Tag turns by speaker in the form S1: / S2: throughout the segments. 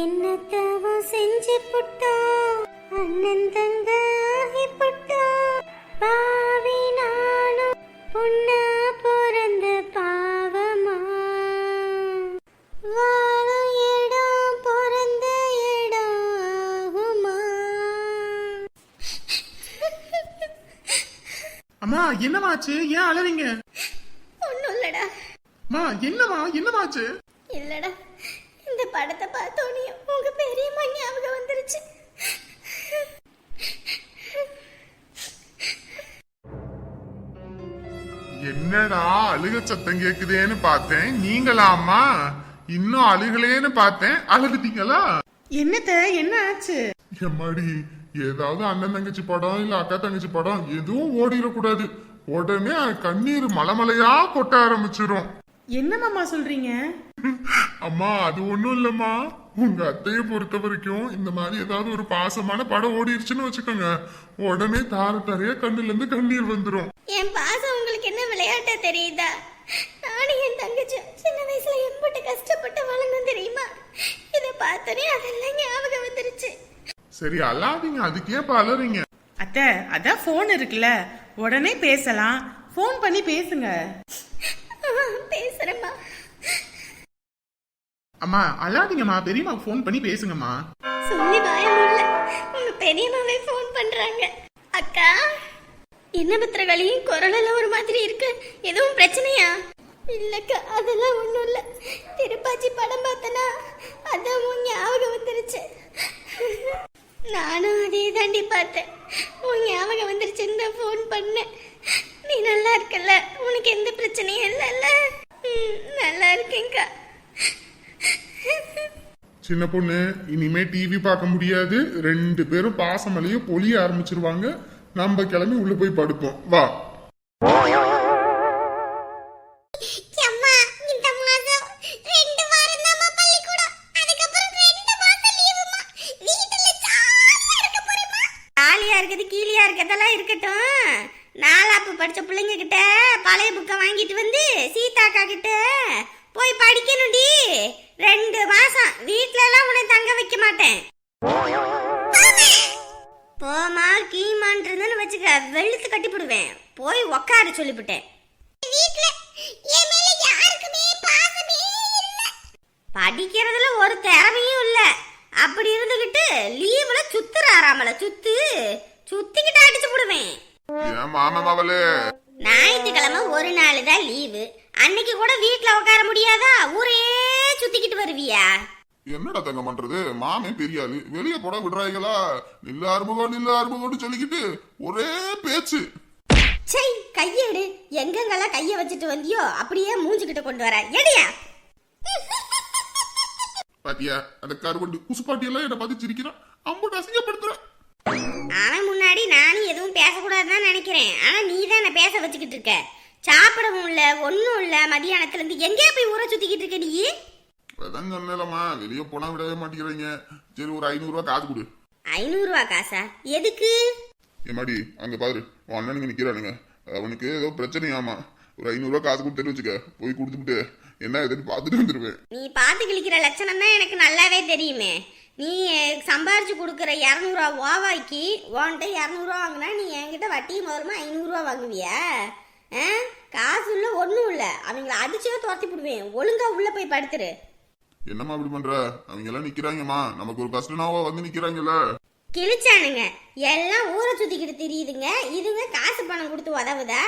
S1: என்ன தவம் செஞ்சு புட்டா? அண்ணன் தங்க ஆகி புட்டா? பாவி நானும் பொண்ணா பிறந்த பாவமா? வாழும் இடம் பிறந்த இடம் ஆகுமா
S2: அம்மா என்னமாச்சு ஏன் அழறீங்க?
S1: ஒன்றும் இல்லடா.
S2: அம்மா என்னம்மா என்னமாச்சு
S1: இல்லடா. இந்த படத்தை பார்த்தோன்னே உங்க பெரியம்மா ஞாபகம் வந்துருச்சு.
S3: என்னடா அழுக சத்தம் கேக்குதேன்னு பார்த்தேன். நீங்களாம்மா? இன்னும் அழுகலேன்னு பார்த்தேன். அழுதுட்டீங்களா?
S2: என்னத்த என்ன ஆச்சு?
S3: எம்மாடி ஏதாவது அண்ணன் தங்கச்சி படம் இல்ல அக்கா தங்கச்சி படம் எதுவும் ஓடிடக்கூடாது. உடனே கண்ணீர் மலைமலையா கொட்ட ஆரம்பிச்சிரும்.
S2: என்னமாமா சொல்றீங்க?
S3: அம்மா அது ஒண்ணும் இல்லம்மா. உங்க அத்தையை பொறுத்த வரைக்கும் இந்த மாதிரி ஏதாவது ஒரு பாசமான படம் ஓடிடுச்சுன்னு வச்சுக்கோங்க. உடனே தார தாரையா கண்ணுல இருந்து கண்ணீர் வந்துரும்.
S1: என் பாசம் உங்களுக்கு என்ன விளையாட்டா தெரியுதா? நானும் என் தங்கச்சி சின்ன வயசுல எம்பிட்டு கஷ்டப்பட்டு வளர்ந்தோம் தெரியுமா? இதை பார்த்தோன்னே அதெல்லாம் ஞாபகம் வந்துருச்சு.
S3: சரி அல்லாதீங்க அதுக்கு அலறீங்க
S2: அத்தை அதான் போன் இருக்குல்ல. உடனே பேசலாம். ஃபோன் பண்ணி பேசுங்க. அம்மா அழாதீங்கம்மா. பெரியம்மா ஃபோன் பண்ணி பேசுங்கம்மா.
S1: சொல்லி பயம் இல்ல உங்க பெரியம்மாவே ஃபோன் பண்றாங்க. அக்கா என்ன பத்திரகாளி குரல் எல்லாம் ஒரு மாதிரி இருக்கு? எதுவும் பிரச்சனையா? இல்லக்கா அதெல்லாம் ஒண்ணும் இல்ல. திருப்பாச்சி படம் பார்த்தனா அதான் உன் ஞாபகம் வந்துருச்சு. நானும் அதே தாண்டி பார்த்தேன். உன் ஞாபகம் வந்துருச்சுன்னு தான் ஃபோன் பண்ணேன். நீ நல்லா இருக்கல்ல? உனக்கு எந்த பிரச்சனையும் இல்லைல்ல? ம், நல்லா இருக்கேங்க்கா
S3: சின்ன பொண்ணு இனிமே டிவி பார்க்க முடியாது. ரெண்டு பேரும் பாசமலையே பொழிய ஆரம்பிச்சிருவாங்க. நம்ம கிளம்பி உள்ள போய் படுப்போம். வா.
S1: அம்மா இந்த மாசம் ரெண்டு வாரம் தான் பள்ளிக்கூடம். அதுக்கப்புறம் ரெண்டு மாசம் லீவுமா வீட்டுல ஜாலியா இருக்க போறேமா ஜாலியா இருக்குது கீழியா இருக்கதெல்லாம் இருக்கட்டும். நாலாப்பு படிச்ச பிள்ளைங்க கிட்ட பழைய புக்கை வாங்கிட்டு வந்து சீதாக்கா கிட்ட போய் படிக்கணும்டி. ரெண்டு மாசம். வீட்ல எல்லாம் உன்னை தங்க வைக்க மாட்டேன். போமா கீமான்றதுன்னு வச்சுக்க வெளுத்து கட்டிப்பிடுவேன். போய் உக்கார சொல்லிவிட்டேன் வீட்ல என் மேல யாருக்குமே பாசமே இல்ல. படிக்கிறதுல ஒரு திறமையும் இல்ல. அப்படி இருந்துகிட்டு லீவுல சுத்துறாராமல சுத்து சுத்திக்கிட்டு அடிச்சு
S3: மாவலே
S1: ஞாயிற்றுக்கிழமை ஒரு நாள் தான் லீவு. அன்னைக்கு கூட வீட்ல உட்கார முடியாதா? ஊரே சுத்திக்கிட்டு வருவியா?
S3: என்னடா தங்க பண்றது? மாமே பெரிய ஆளு வெளிய போட விடுறாங்களா நில்ல அறுமுகம் நில்ல அறுமுகம்னு சொல்லிக்கிட்டு ஒரே பேச்சு.
S1: சை கையெடு. எங்கெங்கெல்லாம் கைய வச்சுட்டு வந்தியோ அப்படியே மூஞ்சுக்கிட்ட கொண்டு வர. எடியா?
S3: பாத்தியா அந்த கருவண்டு குசுப்பாட்டி எல்லாம் என்ன பார்த்து சிரிக்கிறான். அம்புட்டு அசிங்கப்படுத்துறான்
S1: அவன் முன்னாடி நானும் எதுவும் பேசக்கூடாதுன்னு நினைக்கிறேன். ஆனா நீ தான் என்ன பேச வச்சுக்கிட்டு இருக்க. சாப்பிடவும் இல்ல ஒன்றும் இல்ல மதியானத்துல இருந்து எங்கேயா போய் ஊற சுத்திக்கிட்டு இருக்க நீ?
S3: அதான் சொன்னேலம்மா வெளிய போனா விடவே மாட்டேங்கிறீங்க. சரி ஒரு ஐநூறு ரூபாய் காசு கொடு.
S1: ஐநூறுவா காசா? எதுக்கு?
S3: ஏமாடி அங்க பாரு. உன் அண்ணனுங்க நிக்கிறானுங்க அவனுக்கு ஏதோ பிரச்சனையாமா. ஒரு ஐநூறு ரூபாய் காசு கொடுத்துட்டு வச்சுக்க. போய் கொடுத்துட்டு என்ன ஏதுன்னு பார்த்துட்டு வந்துருவேன்.
S1: நீ பார்த்து கிழிக்கிற லட்சணம் தான் எனக்கு நல்லாவே தெரியுமே. நீ சம்பாரிச்சு கொடுக்குற இரநூறுவா ஓவாய்க்கு உன்கிட்ட இரநூறுவா வாங்கினா நீ என்கிட்ட வட்டி முதல்ல ஐநூறுரூவா வாங்குவியா? காசு இல்லை ஒன்றும் இல்லை அவங்கள அடிச்சே துரத்தி போடுவேன் ஒழுங்கா உள்ள போய் படுத்துரு.
S3: என்னம்மா இப்படி பண்ற? அவங்க எல்லாம் நிக்கிறாங்கம்மா. நமக்கு ஒரு கஷ்டனாவா வந்து நிக்கிறாங்கல்ல.
S1: கிழிச்சானுங்க. எல்லாம் ஊரை சுத்திக்கிட்டு தெரியுதுங்க. இதுங்க காசு பணம் கொடுத்து உதவுதா?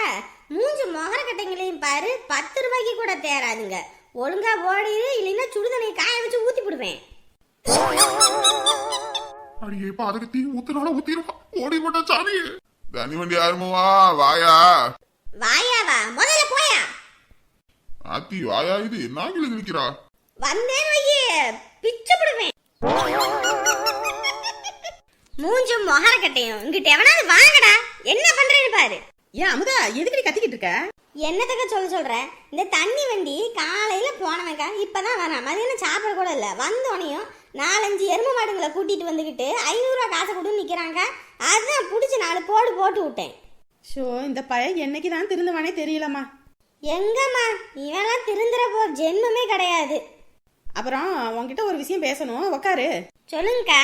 S1: மூஞ்சி முகர கட்டைங்களையும் பாரு பத்து ரூபாய்க்கு கூட தேராதுங்க ஒழுங்கா ஓடிடு இல்லைன்னா சுடுதண்ணியை காய வச்சு ஊத்தி போடுவேன்.
S3: அடியே தீ ஊத்துனால ஊத்திருவா. ஓடி போட்டா சாமி. தனி வண்டி யாருமவா வாயா.
S1: வாயாவா? முதல்ல போயா?
S3: ஆத்தி வாயா இது. நாங்கள நிக்கிறா?
S1: வந்தேன் வையே பிச்சு போடுவேன். மூஞ்சும் முகர கட்டையும் இங்கிட்ட எவனாவது வாங்கடா. என்ன பண்றேன்னு பாரு.
S2: ஏன் அமுதா எதுக்கடி கத்திக்கிட்டு இருக்க?
S1: என்னத்துக்கு சொல்ல சொல்ற? இந்த தண்ணி வண்டி காலையில போனவங்க இப்பதான் வரான். மதியானம் சாப்பிட கூட இல்ல. வந்தோனையும் நாலஞ்சு எருமை மாடுங்களை கூட்டிட்டு வந்துகிட்டு ஐநூறுரூவா காசை கொடுன்னு நிக்கிறாங்க அதான் புடிச்சு நாலு போடு போட்டு விட்டேன்.
S2: ஷோ இந்த பையன் என்னைக்கு தான் திருந்துவானே தெரியலம்மா.
S1: எங்கம்மா? இவெல்லாம் திருந்துற போ ஜென்மமே கிடையாது.
S2: அப்புறம் உன்கிட்ட ஒரு விஷயம் பேசணும். உக்காரு.
S1: சொல்லுங்கக்கா.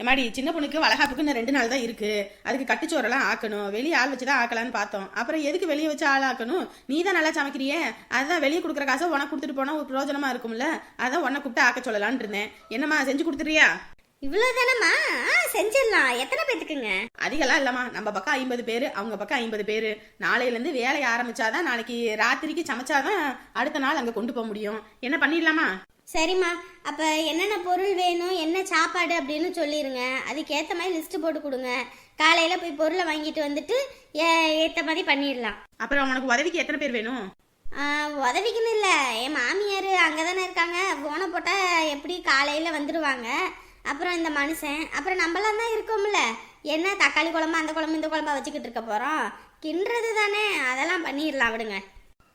S2: எம்மாடி சின்ன பொண்ணுக்கு வளகாப்புக்கு இன்னும் ரெண்டு நாள் தான் இருக்கு. அதுக்கு கட்டுச்சோறெல்லாம் ஆக்கணும். வெளியே ஆள் வச்சு தான் ஆக்கலான்னு பார்த்தோம். அப்புறம் எதுக்கு வெளியே வச்சு ஆள் ஆக்கணும்? நீ தான் நல்லா சமைக்கிறியே. அதுதான் வெளியே கொடுக்குற காசை உனக்கு கொடுத்துட்டு போனா ஒரு பிரயோஜனமா இருக்கும்ல? அதான் உன்னை கூப்பிட்டு ஆக்க சொல்லலாம்னு இருந்தேன். என்னம்மா செஞ்சு கொடுத்துறியா
S1: இவ்வளவுதானம்மா? செஞ்சிடலாம். எத்தனை பேத்துக்குங்க?
S2: அதிகம்லாம் இல்லம்மா. நம்ம பக்கம் ஐம்பது பேர் அவங்க பக்கம் ஐம்பது பேர். நாளையிலேருந்து வேலையை ஆரம்பிச்சாதான் நாளைக்கு ராத்திரிக்கு சமைச்சாதான் அடுத்த நாள் அங்கே கொண்டு போக முடியும். என்ன பண்ணிடலாமா?
S1: சரிம்மா அப்ப என்னென்ன பொருள் வேணும் என்ன சாப்பாடு அப்படின்னு சொல்லிருங்க. அதுக்கேத்த மாதிரி லிஸ்ட் போட்டு கொடுங்க. காலையில போய் பொருளை வாங்கிட்டு வந்துட்டு ஏ- ஏத்த மாதிரி பண்ணிடலாம்.
S2: அப்புறம் உனக்கு உதவிக்கு எத்தனை பேர் வேணும்?
S1: உதவிக்குன்னு இல்லை. என் மாமியார் அங்கே தானே இருக்காங்க போனை போட்டால் எப்படி காலையில் வந்துடுவாங்க அப்புறம் இந்த மனுஷன் அப்புறம் நம்மளாம் தான் இருக்கோம்ல. என்ன தக்காளி குழம்பு அந்த குழம்பு இந்த குழம்பா வச்சுக்கிட்டு இருக்க போகிறோம் கிண்டுறது தானே. அதெல்லாம் பண்ணிடலாம் விடுங்க.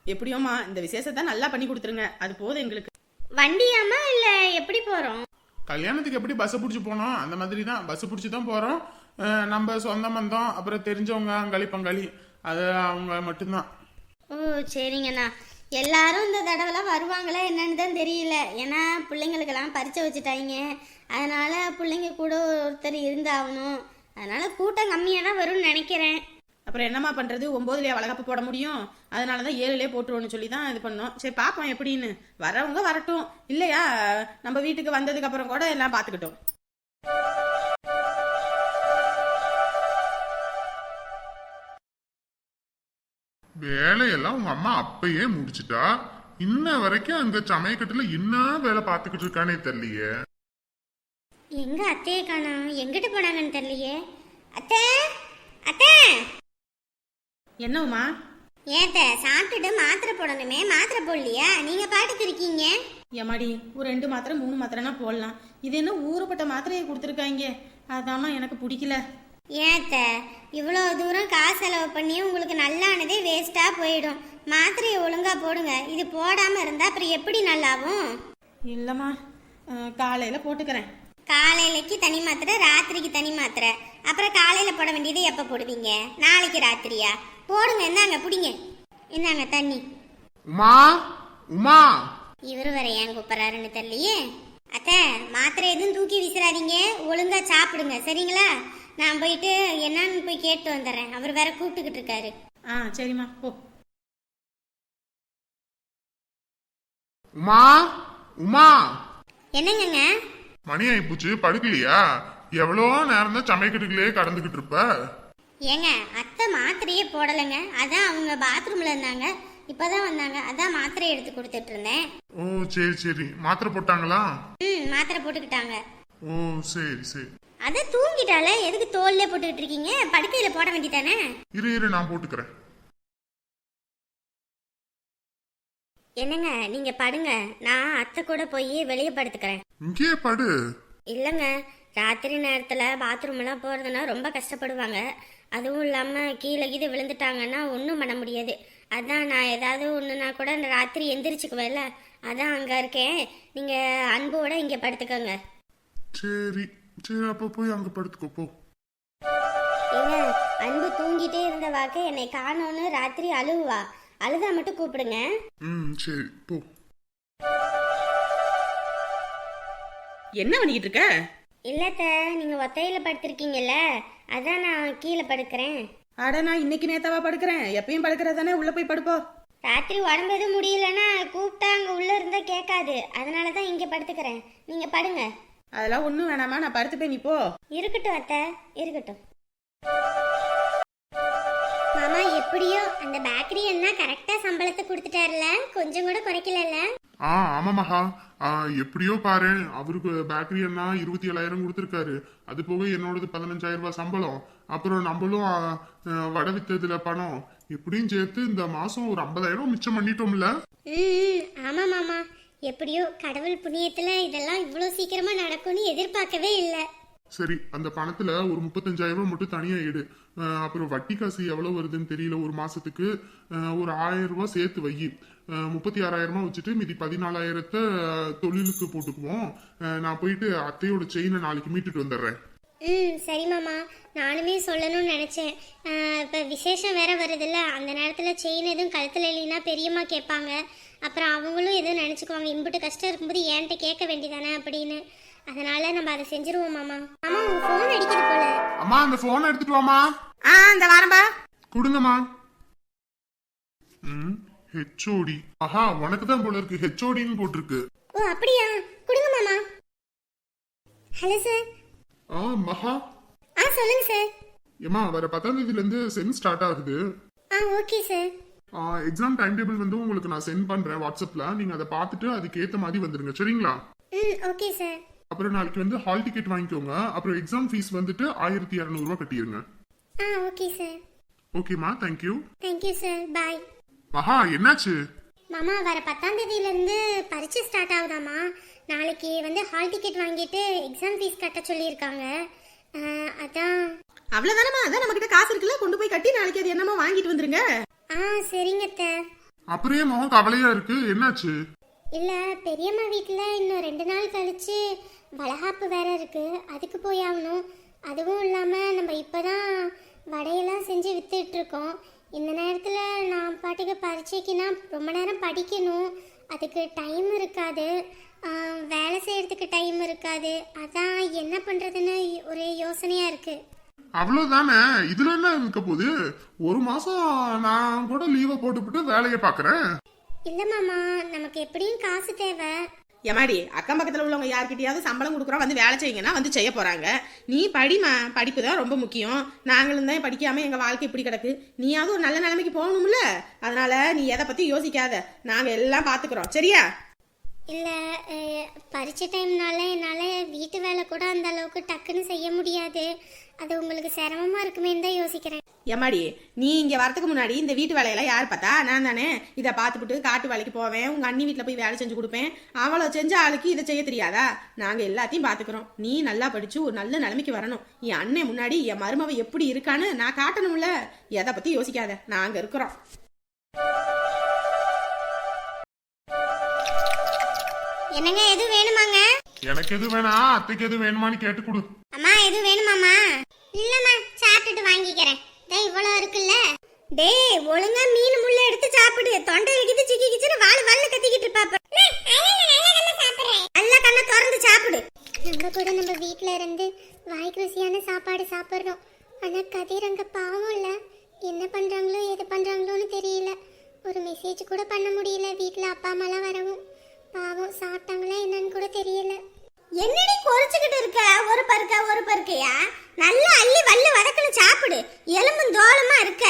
S2: எப்படியோம்மா இந்த விசேஷத்தை நல்லா பண்ணி கொடுத்துருங்க. அது போதும் எங்களுக்கு.
S1: வண்டியாமா இல்லை எப்படி போகிறோம்
S3: கல்யாணத்துக்கு எப்படி பஸ் பிடிச்சி போனோம்? அந்த மாதிரி தான் பஸ் பிடிச்சி தான் போறோம். அஹ் நம்ம சொந்த பந்தம் அப்புறம் தெரிஞ்சவங்க அங்காளி பங்காளி அது அவங்க மட்டும்தான்.
S1: ஓ சரிங்கண்ணா. எல்லாரும் இந்த தடவைலாம் வருவாங்களா என்னன்னு தான் தெரியல. ஏன்னா பிள்ளைங்களுக்கெல்லாம் பரிச்சை வச்சுட்டாங்க அதனால பிள்ளைங்க கூட ஒருத்தர் இருந்தாகணும். அதனால கூட்டம் கம்மியாக தான் வரும்னு நினைக்கிறேன்.
S2: அப்புறம் என்னம்மா பண்றது? ஒன்பதுலயே வளகாப்பு போட முடியும்? அதனால தான் ஏழுலயே போட்டுருவோம்னு சொல்லி தான் இது பண்ணோம். சரி பார்ப்போம் எப்படின்னு. வரவங்க வரட்டும். இல்லையா? நம்ம வீட்டுக்கு வந்ததுக்கு அப்புறம் கூட எல்லாம் பார்த்துக்கிட்டோம்.
S3: வேலையெல்லாம் உங்க அம்மா அப்பயே முடிச்சிட்டா? இன்ன வரைக்கும் அங்க சமயக்கட்டுல என்ன வேலை பார்த்துக்கிட்டு இருக்கானே தெரியலையே.
S1: எங்க அத்தையை காணோம்? எங்கிட்டு போனாங்கன்னு தெரியலையே. அத்தை? அத்தை?
S2: என்னம்மா
S1: ஏத்த சாப்பிட்டுட்டு மாத்திரை போடணுமே மாத்திரை போடலையா? நீங்க பாட்டுக்கு இருக்கீங்க.
S2: எம்மாடி ஒரு ரெண்டு மாத்திரை மூணு மாத்திரைனா போடலாம். இது என்ன ஊறுபட்ட மாத்திரையை கொடுத்துருக்காங்க அதாம்மா எனக்கு பிடிக்கல.
S1: ஏத்த இவ்வளோ தூரம் காசு செலவு பண்ணி உங்களுக்கு நல்லானதே வேஸ்டா போயிடும். மாத்திரையை ஒழுங்கா போடுங்க. இது போடாம இருந்தா அப்புறம் எப்படி நல்லாவும்
S2: இல்லைம்மா காலையில போட்டுக்கிறேன்.
S1: காலையிலக்கு தனி மாத்திரை ராத்திரிக்கு தனி மாத்திரை. அப்புறம் காலையில போட வேண்டியது எப்ப போடுவீங்க? நாளைக்கு ராத்திரியா? போடுங்க இந்தாங்க பிடிங்க. இந்தாங்க தண்ணி.
S3: உமா உமா.
S1: இவரு வேற ஏன் கூப்பிட்றாருன்னு தெரியலையே? அத்தை மாத்திரை எதுவும் தூக்கி வீசுறாதீங்க. ஒழுங்கா சாப்பிடுங்க சரிங்களா? நான் போயிட்டு என்னன்னு போய் கேட்டு வந்துடுறேன். அவர் வேற கூப்பிட்டுக்கிட்டு இருக்காரு.
S2: ஆ சரிம்மா போ.
S3: உமா உமா.
S1: என்னங்கங்க?
S3: மணி ஆயிப்போச்சு படுக்கலையா? எவ்வளோ நேரம் தான் சமயக்கட்டுக்குள்ளே கடந்துகிட்டு இருப்ப.
S1: ஏங்க அத்தை மாத்திரையே போடலைங்க. அதான் அவங்க பாத்ரூம்ல இருந்தாங்க. இப்பதான் வந்தாங்க. அதான் மாத்திரை எடுத்து கொடுத்துட்டு இருந்தேன்.
S3: ஓ சரி சரி. மாத்திரை போட்டாங்களா?
S1: ம் மாத்திரை போட்டுக்கிட்டாங்க.
S3: ஓ சரி சரி.
S1: அதான் தூங்கிட்டால எதுக்கு தோல்ல போட்டுக்கிட்டு இருக்கீங்க? படுக்கையில போட வேண்டியதானே?
S3: இரு இரு நான் போட்டுக்கிறேன்.
S1: என்னங்க நீங்க படுங்க. நான் அத்தை கூட போய் வெளியே படுத்துக்கிறேன்.
S3: இங்கேயே படு.
S1: இல்லைங்க ராத்திரி நேரத்தில் பாத்ரூம்லாம் போகிறதுனா ரொம்ப கஷ்டப்படுவாங்க. அதுவும் இல்லாமல் கீழே கீழே விழுந்துட்டாங்கன்னா ஒன்றும் பண்ண முடியாது. அதான் நான் ஏதாவது ஒன்றுனா கூட அந்த ராத்திரி எந்திரிச்சுக்குவேன்ல. அதான் அங்கே இருக்கேன். நீங்கள் அன்போட இங்கே படுத்துக்கோங்க.
S3: சரி சரி அப்ப போய் அங்க படுத்துக்கோ போ.
S1: ஏங்க அன்பு தூங்கிட்டே இருந்த வாக்கு என்னை காணோன்னு ராத்திரி அழுவா. அழுதா மட்டும் கூப்பிடுங்க.
S3: ம் சரி போ.
S2: என்ன பண்ணிக்கிட்டு இருக்க?
S1: இல்லத்த நீங்கள் ஒத்தையில் படுத்திருக்கீங்கல்ல அதான் நான் கீழே படுக்கிறேன்.
S2: அட நான் இன்னைக்கு நேத்தாவா படுக்கிறேன். எப்பயும் படுக்கிறதானே உள்ள போய் படுப்போ?
S1: ராத்திரி உடம்பு எதுவும் முடியலன்னா கூப்பிட்டா அங்கே உள்ளே இருந்தால் கேட்காது. அதனால தான் இங்கே படுத்துக்கிறேன். நீங்கள் படுங்க.
S2: அதெல்லாம் ஒன்றும் வேணாமா நான் படுத்துப்பேன் நீ போ.
S1: இருக்கட்டும் அத்தை இருக்கட்டும். மாமா எப்படியோ அந்த பேக்கரி என்ன கரெக்டா சம்பளத்தை கொடுத்துட்டாருல. கொஞ்சம் கூட குறைக்கலல்ல?
S3: ஆ ஆமா மகா. ஆ, எப்படியோ பாரு அவருக்கு பேக்கரி அண்ணா இருபத்தி ஏழாயிரம் கொடுத்துருக்காரு. அது போக என்னோடது பதினஞ்சாயிரம் ரூபாய் சம்பளம். அப்புறம் நம்மளும் ஆ, ஆ, வடை வித்ததுல பணம். எப்படியும் சேர்த்து இந்த மாசம் ஒரு ஐம்பதாயிரம் மிச்சம் பண்ணிட்டோம்ல?
S1: ம் ஆமா மாமா. எப்படியோ கடவுள் புண்ணியத்துல இதெல்லாம் இவ்வளோ சீக்கிரமா நடக்கும்னு எதிர்பார்க்கவே இல்லை.
S3: சரி அந்த பணத்துல ஒரு முப்பத்தஞ்சாயிரம் ரூபாய் மட்டும் தனியா எடு. அப்புறம் வட்டி காசு எவ்வளோ வருதுன்னு தெரியல ஒரு மாசத்துக்கு ஒரு ஆயிரம் ரூபாய் சேர்த்து வை. முப்பத்தி ஆறாயிரமா வச்சுட்டு மீதி பதினாலாயிரத்தை தொழிலுக்கு போட்டுக்குவோம். நான் போயிட்டு அத்தையோட செயினை நாளைக்கு மீட்டுட்டு வந்துடுறேன்.
S1: ம் சரி மாமா. நானுமே சொல்லணும்னு நினச்சேன். இப்போ விசேஷம் வேற வருதுல்ல அந்த நேரத்தில் செயின் எதுவும் கழுத்தில் இல்லைன்னா பெரியம்மா கேட்பாங்க. அப்புறம் அவங்களும் எதுவும் நினச்சிக்குவாங்க. இம்புட்டு கஷ்டம் இருக்கும்போது ஏன்ட்ட கேட்க வேண்டியதானே அப்படின்னு. அதனால நம்ம அதை செஞ்சுருவோம் மாமா. மாமா உங்க ஃபோன் அடிக்குது போல.
S3: அம்மா அந்த போனை எடுத்துட்டு வாமா
S2: ஆ இந்த வாரம்பா.
S3: கொடுங்கம்மா. ம் ஹெச்ஓடி ஆஹா உனக்கு தான் போல இருக்கு. ஹெச்ஓடின்னு போட்டிருக்கு.
S1: ஓ அப்படியா? கொடுங்க மாமா. ஹலோ சார்
S3: ஆ மகா.
S1: ஆ சொல்லுங்க சார்
S3: ஏமா வர பத்தாம் தேதியில இருந்து சென் ஸ்டார்ட் ஆகுது.
S1: ஆ okay sir
S3: exam time table வந்து உங்களுக்கு நான் சென்ட் பண்றேன் வாட்ஸ்அப்ல நீங்க அதை பார்த்துட்டு அதுக்கு ஏத்த மாதிரி வந்துருங்க. சரிங்களா?
S1: ம் ஓகே சார்
S3: அப்புறம் நாளைக்கு வந்து ஹால் டிக்கெட் வாங்கிக்கோங்க. அப்புறம் எக்ஸாம் ஃபீஸ் வந்துட்டு ஆயிரத்தி இரநூறுவா கட்டிடுங்க.
S1: ஆ ஓகே சார்
S3: ஓகேம்மா thank you
S1: thank you sir bye
S3: Maha என்னாச்சு?
S1: மாமா வர பத்தாம் தேதியிலேருந்து பரீட்சை ஸ்டார்ட் ஆகுதாம்மா நாளைக்கு வந்து ஹால் டிக்கெட் வாங்கிட்டு எக்ஸாம் ஃபீஸ் கட்ட சொல்லியிருக்காங்க. அஹ், அதான்.
S2: அவ்வளவுதானம்மா? அதான் நம்ம கிட்ட காசு இருக்குல்ல? கொண்டு போய் கட்டி நாளைக்கு அது என்னமோ வாங்கிட்டு வந்துருங்க?
S1: ஆ சரிங்க அத்தை.
S3: அப்புறம் ஏன் முகம் கவலையா இருக்கு? என்னாச்சு?
S1: இல்லை பெரியம்மா வீட்டில் இன்னும் ரெண்டு நாள் கழிச்சு வளகாப்பு வேற இருக்கு. அதுக்கு போய் ஆகணும். அதுவும் இல்லாமல் நம்ம இப்போ தான் வடையெல்லாம் செஞ்சு வித்துட்டு இருக்கோம். இந்த நேரத்தில் நான் பாட்டுக்கு பரீட்சைக்குனா ரொம்ப நேரம் படிக்கணும். அதுக்கு டைம் இருக்காது. வேலை செய்யறதுக்கு டைம் இருக்காது. அதான் என்ன பண்ணுறதுன்னு ஒரே யோசனையாக இருக்குது
S3: அவ்வளவுதானே? இதுல என்ன இருக்க போகுது? ஒரு மாசம் நான் கூட லீவை போட்டுவிட்டு வேலையை பாக்குறேன்.
S1: இல்லை மாமா நமக்கு எப்படியும் காசு தேவை.
S2: எமாடி அக்கம் பக்கத்தில் உள்ளவங்க யார்கிட்டயாவது சம்பளம் கொடுக்குறோம் வந்து வேலை செய்யுங்கன்னா வந்து செய்ய போறாங்க. நீ படிமா படிப்பு தான் ரொம்ப முக்கியம். நாங்களும் தான் படிக்காம எங்கள் வாழ்க்கை இப்படி கிடக்கு. நீயாவது ஒரு நல்ல நிலைமைக்கு போகணும்ல. அதனால நீ எதை பத்தி யோசிக்காத. நாங்க எல்லாம் பார்த்துக்குறோம் சரியா?
S1: பரீட்சை டைம்னால என்னால் வீட்டு வேலை கூட அந்த அளவுக்கு டக்குன்னு செய்ய முடியாது. அது உங்களுக்கு சிரமமாக இருக்குமேன்னு தான் யோசிக்கிறேன்.
S2: ஏமாடி நீ இங்கே வரதுக்கு முன்னாடி இந்த வீட்டு வேலையெல்லாம் யார் பார்த்தா? நான் தானே. இதை பார்த்துப்புட்டு காட்டு வேலைக்கு போவேன். உங்கள் அண்ணி வீட்டில் போய் வேலை செஞ்சு கொடுப்பேன். அவளை செஞ்ச ஆளுக்கு இதை செய்ய தெரியாதா? நாங்கள் எல்லாத்தையும் பார்த்துக்குறோம். நீ நல்லா படிச்சு ஒரு நல்ல நிலைமைக்கு வரணும். என் அண்ணன் முன்னாடி என் மருமவ எப்படி இருக்கான்னு நான் காட்டணும்ல. எதை பற்றி யோசிக்காத. நாங்கள் இருக்கிறோம்.
S1: என்னங்க எது வேணுமாங்க?
S3: எனக்கு எது வேணா அத்தைக்கு எது வேணுமான்னு கேட்டு கொடு.
S1: அம்மா எது வேணுமாம்மா? இல்லைம்மா சாப்பிட்டுட்டு வாங்கிக்கிறேன். டேய் இவ்வளோ இருக்குல்ல? டேய் ஒழுங்கா மீன் முள்ள எடுத்து சாப்பிடு. தொண்டை வைக்கிது சிக்கி கிச்சுன்னு வாழ வாழ கத்திக்கிட்டு இருப்பாப்ப நல்ல கண்ணை திறந்து சாப்பிடு. நம்ம கூட நம்ம வீட்ல இருந்து வாய்க்கு ருசியான சாப்பாடு சாப்பிடுறோம் ஆனா கதிர் அங்க பாவம் இல்ல. என்ன பண்றாங்களோ எது பண்றாங்களோன்னு தெரியல. ஒரு மெசேஜ் கூட பண்ண முடியல. வீட்ல அப்பா அம்மாலாம் வரவும் பாவம் சாப்பிட்டாங்களா என்னன்னு கூட தெரியல. என்னடி குறைச்சிக்கிட்டு இருக்க? ஒரு பருக்க ஒரு பருக்கையா? நல்லா அள்ளி வல்லு வதக்கல சாப்பிடு. எலும்பும் தோலமா இருக்க.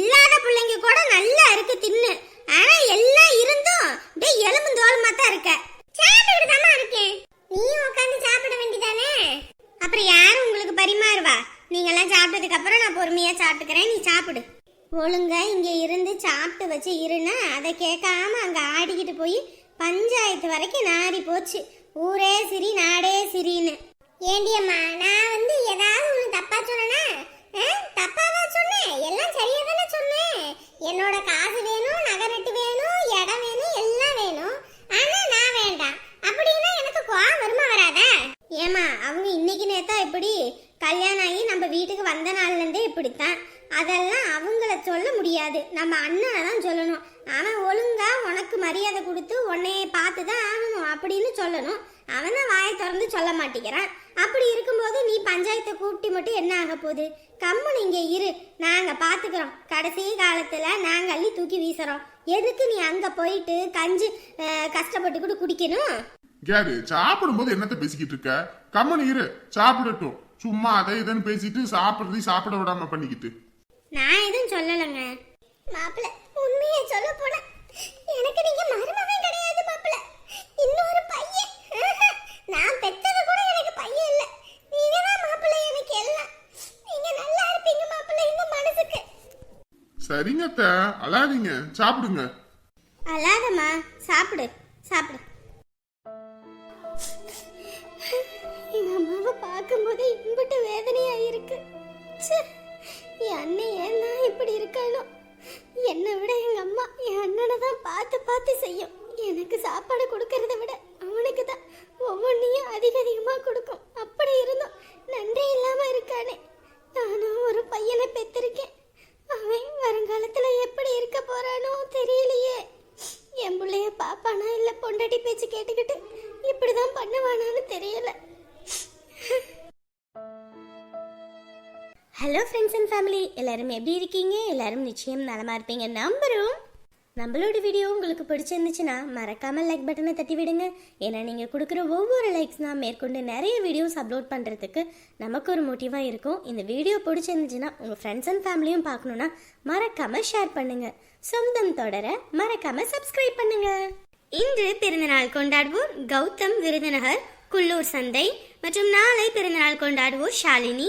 S1: இல்லாத பிள்ளைங்க கூட நல்லா இருக்கு தின்னு. ஆனா எல்லாம் இருந்தும் டே எலும்பும் தோளமா தான் இருக்க. சாப்பிட்டு தாமா இருக்கேன். நீ உட்காந்து சாப்பிட வேண்டியதானே? அப்புறம் யாரும் உங்களுக்கு பரிமாறுவா? நீங்கெல்லாம் சாப்பிட்டதுக்கு அப்புறம் நான் பொறுமையா சாப்பிட்டுக்கிறேன். நீ சாப்பிடு. ஒழுங்கா இங்க இருந்து சாப்பிட்டு வச்சு இருன்னா அதை கேட்காம அங்க ஆடிக்கிட்டு போய் பஞ்சாயத்து வரைக்கும் நாரி போச்சு. ஊரே சிரி நாடே சிரின்னு. ஏண்டியம்மா நான் வந்து ஏதாவது ஒன்று தப்பா சொன்னேன்னா ஆ? தப்பாவா சொன்னேன் எல்லாம் சரியா தானே சொன்னேன் என்னோட காசு வேணும் நகை நட்டு வேணும் இடம் வேணும் எல்லாம் வேணும். ஆனா நான் வேண்டாம். அப்படின்னா எனக்கு கோவம் வருமா வராதா? ஏமா அவங்க இன்னைக்கு நேத்தா இப்படி கல்யாணம் ஆகி நம்ம வீட்டுக்கு வந்த நாள்ல இருந்தே இப்படித்தான். அதெல்லாம் அவங்கள சொல்ல முடியாது. நம்ம அண்ணனை தான் சொல்லணும். அவன் ஒழுங்கா உனக்கு மரியாதை கொடுத்து உன்னைய பார்த்து தான் ஆகணும் அப்படின்னு சொல்லணும். அவன் வாயை திறந்து சொல்ல மாட்டேங்கிறான். அப்படி இருக்கும்போது நீ பஞ்சாயத்தை கூட்டி மட்டும் என்ன ஆக போகுது? கம்முன்னு இங்க இரு. நாங்க பாத்துக்கிறோம். கடைசி காலத்துல நாங்க அள்ளி தூக்கி வீசுறோம். எதுக்கு நீ அங்க போயிட்டு கஞ்சி அஹ், கஷ்டப்பட்டுக்கிட்டு குடிக்கணும்?
S3: யாரு சாப்பிடும்போது என்னத்த பேசிக்கிட்டு இருக்க? கம்மன் இரு. சாப்பிடட்டும். சும்மா அதை இதுன்னு பேசிட்டு சாப்பிடுறதையும் சாப்பிட விடாம பண்ணிக்கிட்டு.
S1: நான் எதுவும் சொல்லலைங்க. மாப்பிள்ள உண்மையை சொல்ல போனா எனக்கு நீங்க மருமகன் கிடையாது மாப்பிள்ள இன்னொரு பையன் ஆஹா, நான் பெத்தது கூட எனக்கு பையன் இல்ல நீங்க தான் மாப்பிள்ள எனக்கு எல்லாம் நீங்க நல்லா இருப்பீங்க மாப்பிள்ள இந்த மனசுக்கு
S3: சரிங்க அத்தை அழாதீங்க சாப்பிடுங்க.
S1: அழாதம்மா சாப்பிடு சாப்பிடு. எங்க அம்மாவை பார்க்கும்போது இம்புட்டு வேதனையா இருக்கு ச்சே, என் அண்ணன் ஏன் தான் இப்படி இருக்கானோ? என்னை விட எங்க அம்மா என் அண்ணனை தான் பார்த்து பார்த்து செய்யும். எனக்கு சாப்பாடு கொடுக்கறத விட
S4: எல்லாரும் எப்படி இருக்கீங்க? எல்லாரும் நிச்சயம் நலமா இருப்பீங்க. நம்புறோம். நம்மளோட வீடியோ உங்களுக்கு பிடிச்சிருந்துச்சுன்னா மறக்காம லைக் பட்டனை தட்டி விடுங்க. ஏன்னா நீங்க கொடுக்குற ஒவ்வொரு லைக்ஸ் நான் மேற்கொண்டு நிறைய வீடியோஸ் அப்லோட் பண்றதுக்கு நமக்கு ஒரு மோட்டிவா இருக்கும். இந்த வீடியோ பிடிச்சிருந்துச்சுன்னா உங்க ஃப்ரெண்ட்ஸ் அண்ட் ஃபேமிலியும் பார்க்கணுன்னா மறக்காம ஷேர் பண்ணுங்க. சொந்தம் தொடர மறக்காம சப்ஸ்கிரைப் பண்ணுங்க. இன்று பிறந்தநாள் கொண்டாடுவோர் கௌதம் விருதுநகர் குள்ளூர் சந்தை மற்றும் நாளை பிறந்தநாள் கொண்டாடுவோர் ஷாலினி